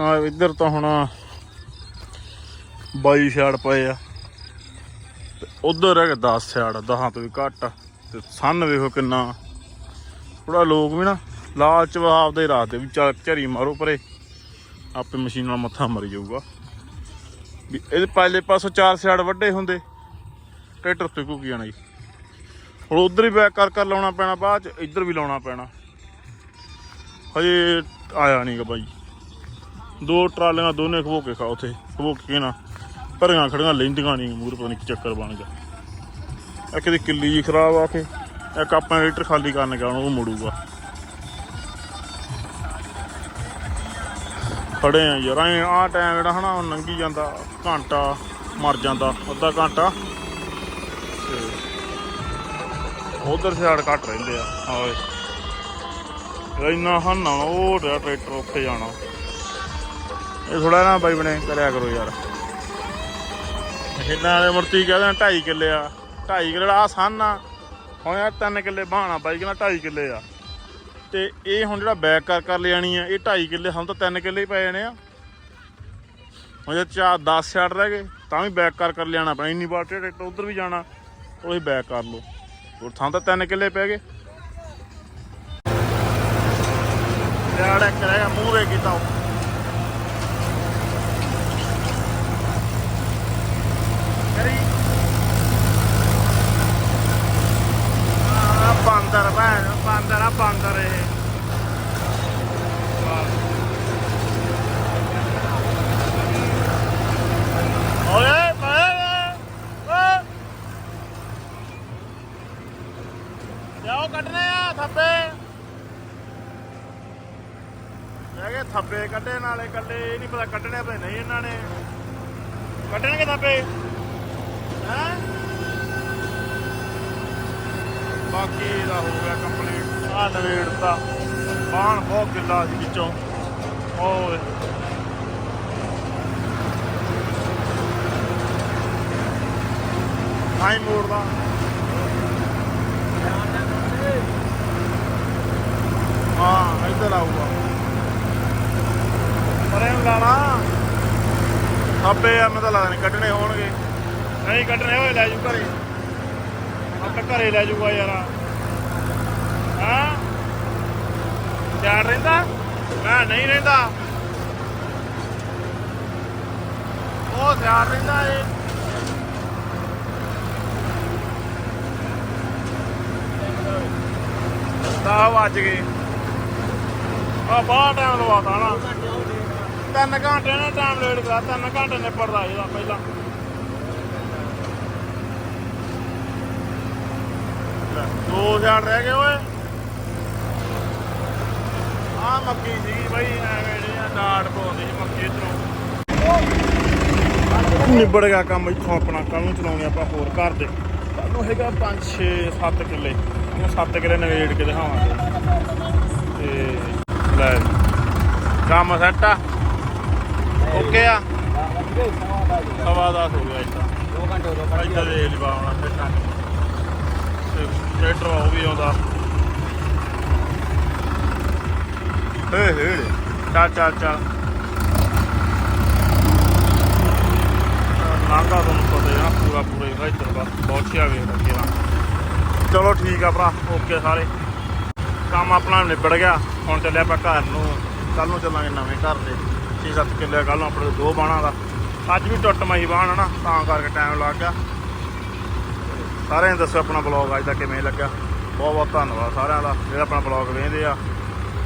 ਆ ਇੱਧਰ ਤਾਂ ਹੁਣ 22 ਛਾੜ ਪਏ ਆ। ਤੇ ਉਧਰ ਹੈਗੇ 10 ਛਾੜ 10 ਤੋਂ ਵੀ ਘੱਟ। ਤੇ ਸੰਨ ਵੇਖੋ ਕਿੰਨਾ। ਥੋੜਾ ਲੋਕ ਵੀ ਨਾ ਲਾਲਚ ਵਾ ਆਪਦੇ ਰਾਤੇ ਵੀ ਚੱਲ ਝਰੀ ਮਾਰੋ ਪਰੇ। ਆਪੇ ਮਸ਼ੀਨ ਨਾਲ ਮੱਥਾ ਮਰ ਜਾਊਗਾ। ਵੀ ਇਹਦੇ ਪਹਿਲੇ ਪਾਸੋਂ ਚਾਰ ਸਿਆੜ ਵੱਡੇ ਹੁੰਦੇ। ਟਰੈਕਟਰ ਤੇ ਘੁੱਕੀ ਜਾਣਾ ਜੀ। ਹੁਣ ਉਧਰ ਹੀ ਬੈਕ ਕਰ ਕਰ ਲਾਉਣਾ ਪੈਣਾ, ਬਾਅਦ ਚ ਇੱਧਰ ਵੀ ਲਾਉਣਾ ਪੈਣਾ। ਹਜੇ ਆਇਆ ਨਹੀਂਗਾ ਬਾਈ। ਦੋ ਟਰਾਲੀਆਂ ਦੋਨੇ ਖਵੋ ਕੇ ਖਾ ਉਥੇ ਖਵੋ ਕੇ ਨਾ ਭਰੀਆਂ ਖੜੀਆਂ ਲੈਂਦੀਆਂ ਨਹੀਂ ਮੂਰ ਪਤਾ ਨਹੀਂ ਕੀ ਚੱਕਰ ਬਣ ਗਿਆ। ਇੱਕ ਦੀ ਕਿੱਲੀ ਜੀ ਖਰਾਬ ਆ ਕੇ ਇੱਕ ਆਪਾਂ ਲੀਟਰ ਖਾਲੀ ਕਰਨ ਗਿਆ ਉਹ ਮੁੜੂਗਾ। ਖੜੇ ਆ ਯਾਰ, ਐ ਆ ਟਾਈਮ ਜਿਹੜਾ ਹਨਾ, ਉਹ ਲੰਘੀ ਜਾਂਦਾ, ਘੰਟਾ ਮਰ ਜਾਂਦਾ, ਅੱਧਾ ਘੰਟਾ। ਉਧਰ ਸਿਆੜ ਘੱਟ ਰਹਿੰਦੇ ਆ। ਹਾਏ। ਇੰਨਾ ਹੰਨਾ ਉਹ ਰਿਹਾ ਟਰੈਕਟਰ ਉੱਥੇ ਜਾਣਾ। ਇਹ ਥੋੜਾ ਨਾ ਬਾਈ ਬਣੇ, ਕਰਿਆ ਕਰੋ ਯਾਰ। ਮਸ਼ੀਨਾਂ ਵਾਲੇ ਮੁਰਤੀ ਕਹਿੰਦੇ 2.5 ਕਿੱਲੇ ਆ। 2.5 ਕਿੱਲੇ ਆ ਸਾਨਾ ਹੁਣ ਯਾਰ 3 ਕਿੱਲੇ ਬਾਹਣਾ ਬਾਈ ਕਹਿੰਦਾ 2.5 ਕਿੱਲੇ ਆ। ਤੇ ਇਹ ਹੁਣ ਜਿਹੜਾ ਬੈਕ ਕਰ ਕਰ ਲਿਆਣੀ ਆ, ਇਹ 2.5 ਕਿੱਲੇ ਸਾਨੂੰ ਤਾਂ 3 ਕਿੱਲੇ ਹੀ ਪੈ ਜਾਣੇ ਆ। ਹੁਣ ਜੇ ਚਾਰ 10 ਛੱਡ ਰਹਿ ਗਏ, ਤਾਂ ਵੀ ਬੈਕ ਕਰ ਕਰ ਲਿਆਣਾ ਪੈਣਾ। ਇੰਨੀ ਵਾਰ ਟਰੈਕਟਰ ਉਧਰ ਵੀ ਜਾਣਾ, ਉਹ ਹੀ ਬੈਕ ਕਰ ਲਓ। ਹੋਰ ਥਾਂ ਤਾਂ ਤਿੰਨ ਕਿੱਲੇ ਪੈ ਗਏ। ਯਾਰ ਇੱਕ ਰਹਿ ਗਿਆ ਮੂਹਰੇ ਕੀਤਾ ਉਹ। ਕਰੀ ਆ ਬਾਂਦਰ ਭੈਣ ਬਾਂਦਰ ਆ ਬਾਂਦਰ ਇਹ ਓਏ ਓਏ ਓਏ ਜਾਓ ਕੱਢਨੇ ਆ ਥੱਬੇ ਲੈ ਕੱਢੇ ਨਾਲੇ ਕੱਢੇ, ਇਹ ਨਹੀਂ ਪਤਾ ਕੱਢਣੇ ਪਏ ਨਹੀਂ ਇਹਨਾਂ ਨੇ। ਕੱਢਣਗੇ ਥੱਬੇ? ਹੈ? ਬਾਕੀ ਦਾ ਹੋ ਗਿਆ ਕੰਪਲੀਟ ਆ ਨਵੇੜਤਾ ਬਾਣ ਬਹੁਤ ਗਿੱਲਾ ਸੀ ਵਿੱਚੋਂ। ਓਏ। ਆਈ ਮੋੜਦਾ ਹਾਂ ਇੱਧਰ ਆਊਗਾ। ਪਰੇ ਨੂੰ ਲਾਣਾ ਥੱਬੇ ਆ ਤਾਂ ਲੱਗਦਾ ਨਹੀਂ ਕੱਢਣੇ ਹੋਣਗੇ। ਨਹੀਂ, ਕੱਢਣੇ ਹੋਏ, ਲੈ ਜੂ ਘਰੇ। ਆਪੇ ਘਰੇ ਲੈ ਜੂਗਾ ਯਾਰ। ਹਾਂ? ਚਾਰ ਰਹਿੰਦਾ? ਮੈਂ ਨਹੀਂ ਰਹਿੰਦਾ। ਉਹ ਚਾਰ ਰਹਿੰਦਾ ਏ। ਦਸ ਵੱਜ ਗਏ। ਆ ਬਾਹਰ ਟਾਈਮ ਲਵਾਤਾ ਨਾ। ਤਿੰਨ ਘੰਟੇ ਨੇ ਟਾਈਮ ਲੇਟ ਕਰਾ, ਤਿੰਨ ਘੰਟੇ ਨਿਪੜਦਾ ਇਹਦਾ ਪਹਿਲਾਂ। ਦੋ ਹਜ਼ਾਰ ਰਹਿ ਗਏ ਓਏ। ਆ ਮੱਕੀ ਸੀ ਬਈ, ਐਵੇਂ ਜਿਹੜੀਆਂ ਡਾਟ ਪਾਉਂਦੀ ਸੀ ਮੱਕੀ ਇਧਰੋਂ। ਨਿਬੜ ਗਿਆ ਕੰਮ ਇੱਥੋਂ ਆਪਣਾ ਕੱਲ ਨੂੰ ਚਲਾਉਣੇ ਆਪਾਂ ਹੋਰ ਘਰ ਦੇ। ਕੱਲ ਨੂੰ ਹੈਗਾ 5 6 7 ਕਿੱਲੇ। ਉਹ 7 ਕਿੱਲੇ ਨਵੇੜ ਕੇ ਦਿਖਾਵਾਂਗੇ। ਤੇ ਲੈ ਕੰਮ ਸੈੱਟ ਆ। ਓਕੇ ਆ? ਸਵਾ ਦਸ ਹੋ ਗਿਆ ਇੱਦਾਂ। ਦੋ ਘੰਟੇ ਹੋ ਇੱਧਰ ਦੇ ਲਵਾਉਣਾ ਫਿੱਟਾਂ ਤੇ ਟਰੈਕਟਰ ਉਹ ਵੀ ਆਉਂਦਾ। ਹੇ ਹੇ। ਚੱਲ ਚੱਲ ਚੱਲ। ਨਾਂਗਾ ਤੁਹਾਨੂੰ ਪਤਾ ਹੈ ਪੂਰਾ ਪੂਰਾ ਇੱਧਰ ਬਸ ਬਹੁਤ ਛਿਆ ਵੇਖ ਲੱਗੇ ਨਾ ਚਲੋ ਠੀਕ ਆ ਭਰਾ ਓਕੇ ਸਾਰੇ। ਕੰਮ ਆਪਣਾ ਨਿਬੜ ਗਿਆ। ਹੁਣ ਚੱਲਿਆ ਆਪਾਂ ਘਰ ਨੂੰ। ਕੱਲ ਨੂੰ ਚੱਲਾਂਗੇ ਨਵੇਂ ਘਰ ਦੇ। 6-7 ਕਿੱਲੇ ਕੱਲ ਨੂੰ ਆਪਣੇ ਦੋ ਬਾਣਾ ਦਾ। ਅੱਜ ਵੀ ਟੁੱਟ ਮਹੀ ਬਾਣ ਨਾ, ਤਾਂ ਕਰਕੇ ਟਾਈਮ ਲੱਗ ਗਿਆ। ਸਾਰਿਆਂ ਨੇ ਦੱਸੋ ਆਪਣਾ ਬਲੌਗ ਅੱਜ ਦਾ ਕਿਵੇਂ ਲੱਗਾ ਬਹੁਤ ਬਹੁਤ ਧੰਨਵਾਦ ਸਾਰਿਆਂ ਦਾ। ਜਿਹੜਾ ਆਪਣਾ ਬਲੌਗ ਵੇਖਦੇ ਆ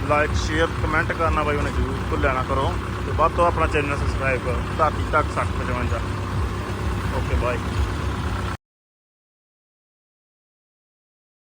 ਲਾਈਕ ਸ਼ੇਅਰ ਕਮੈਂਟ ਕਰਨਾ ਬਾਈ ਉਹਨੇ ਜ਼ਰੂਰ ਭੁੱਲਿਆ ਨਾ ਕਰੋ। ਤੇ ਵੱਧ ਤੋਂ ਆਪਣਾ ਚੈਨਲ ਸਬਸਕ੍ਰਾਈਬ ਕਰੋ। ਧਰਤੀ ਤੱਕ 60 55 ਓਕੇ ਬਾਏ